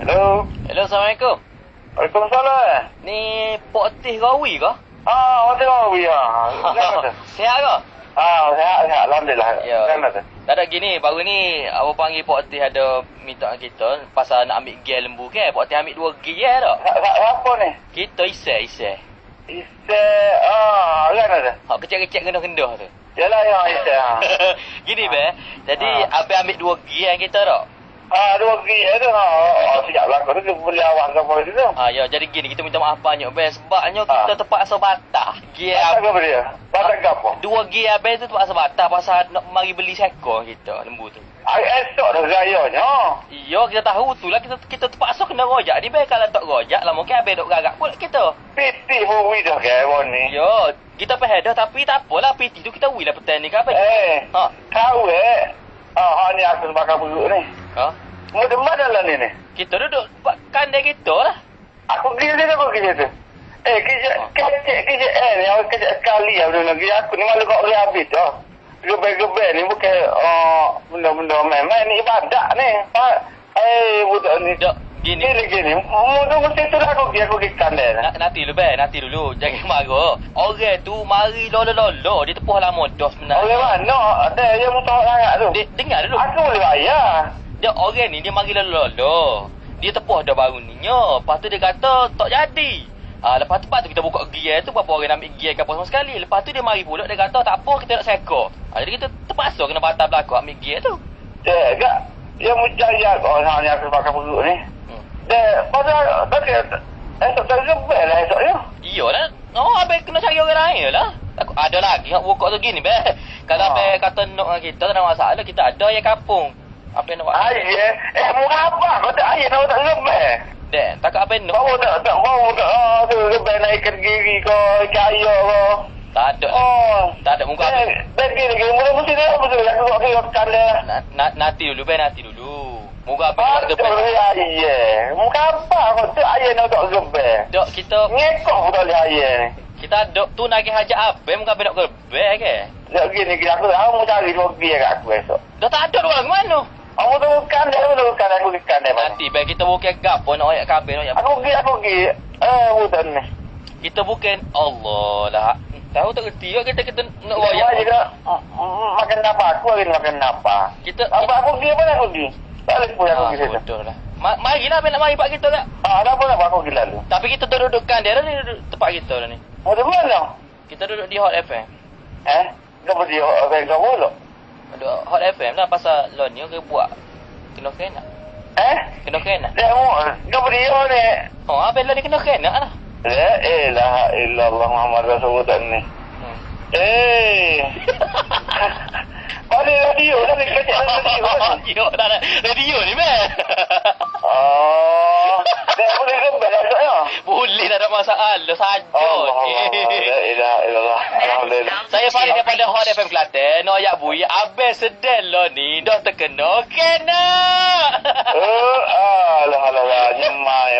Hello. Hello, Assalamualaikum. Waalaikumsalam. Ni Pok Tih Rawi ke? Ah, awak tengok Awi ah. Kenapa tu? Sihat ke? Ah, sehat, sehat. Alhamdulillah. Ya. Tak ada gini, baru ni awak panggil Pok Tih ada minta kita pasal nak ambil gear lembu ke. Pok Tih ambil dua gear tak? Sa- sa- Siapa ni? Kita isai, isai. Ise, ah, kan ada. Hak kecil-kecil kendah-kendah tu. Yalah, ya, Ise. ah. Gini, Ah. be. Jadi, Ah. Abang ambil dua gear yang kita tak? Ah, dua gigi tu. Ah, oh, siap lah. Kau tu boleh awak ke apa tu? Ha, ya, jadi gini, kita minta maaf banyak, be. Sebabnya Ah. kita terpaksa batah. Gear Apa ke dia? Pasal ke apa? Dua gear Abang tu terpaksa batah pasal nak mari beli seekor kita, lembu tu. Ah, esok dah gayanya. Ya, kita tahu tu lah. Kita, kita terpaksa kena rojak. Dia baik kalau tak rojak lah. Mungkin habis duk gagak pula kita. Piti hui dah ke awak ni. Ya, kita pahal dah. Tapi tak apalah. PT tu kita wui lah petang ni. Kenapa? Eh, Ha? kau eh. Ah, ni aku sebakar buruk ni. Ha? Mu di mana lah ni ni? Kita duduk tempat kandai kita lah. Aku pergi dia aku pergi tu. Eh, kerja, Oh. kerja, kerja, eh, ni awak kerja sekali ya, benar kerja aku ni malu kau boleh habis dah. Gebel-gebel ni bukan, oh, benda-benda main-main ni ibadat ni. Ha, eh, budak ni. Dok, gini. Ni lagi ni, mu tu mesti tu lah aku pergi, aku pergi kandai lah. Na, nanti dulu, Ben. Nanti dulu. Jangan marah. Orang tu mari lolo-lolo. Dia tepuh lah modos sebenarnya. Oleh mana? Ada yang mu tahu sangat tu. Dia, dengar dulu. Aku boleh bayar. Dia orang ni, dia mari lolo-lolo. Dia tepuh dah baru ni. Nya. Lepas tu dia kata, tak jadi. Ah, lepas tu, lepas tu kita buka gear tu, berapa orang nak ambil gear ke apa semua sekali. Lepas tu dia mari pula, dia kata, tak apa, kita nak seko. Ah, jadi kita terpaksa kena batal belakang ambil gear tu. Eh, gak. Yang mu jaya kau nak ni aku pakai perut ni. Hmm. Dek, pasal, tak esok tak gebel lah esok ni. Iyalah. Oh, abang kena cari orang lain lah. Aku ada lagi hak buka tu gini, be. Kalau Ah. abang kata nak dengan kita tak ada masalah, kita ada yang kampung. Apa yang nak buat? Ayah, eh mu apa? Kau tak ayah nak tak gebel. Dek, tak apa nak. Kau tak tak mau tak ah tu gebel naikkan gigi kau, cahaya kau. Tak ada. Oh. Tak ada muka abang. Eh, Bagi lagi, mula mesti dia apa tu? Aku kau kau kandang. Na- na- Nanti dulu, be. Nanti dulu. Muka abang nak Betul gebel. ya ayah. Muka apa kau tu ayah nak tak gebel. Dok, kita Ngekok kau tak boleh ayah kita dok tu nak pergi hajat abang, muka abang nak gebel ke? Nak gini gini aku tahu mau cari gigi kat aku esok. Dah tak ada ke mana? Aku tu bukan dia tu bukan aku bukan dia. Nanti, be. Kita bukan gapo nak ayat kabel, nak ayat Aku pergi aku pergi. Eh, bukan ni. Kita bukan Allah lah. Tahu tak kerti ya kita kita nak Aku royak. juga makan apa? Aku lagi makan apa? Kita Apa aku pergi apa aku pergi? Tak boleh pun aku Ah, pergi bodoh lah. Ma marilah abang nak mari pak kita tak? Ah, ada pun apa aku pergi lalu. Tapi kita dudukkan dia dah ni duduk tempat kita dah ni. Mau di mana? Kita duduk di Hot FM. Eh? Kau pergi orang kau mulu? Duduk Hot FM lah pasal lon ni ke buat kena kena. Eh? Kena kena. Dia mau kau pergi mana ni? Oh, abang lon ni kena kena lah. La ilaha illallah Muhammad Rasulullah ni. Hmm. Eh. Pada radio dah ni kerja radio. kan? Radio tak ada. Radio ni meh. Oh. Dia boleh gembel esoknya. Boleh tak ada masalah saja. Allah. La ilaha illallah. Alhamdulillah. Saya Farid daripada Hot FM Kelantan. Noyak buyi. Abang sedang lo ni. Dah terkena. Kena. Oh, alah alah alah. Nyemai.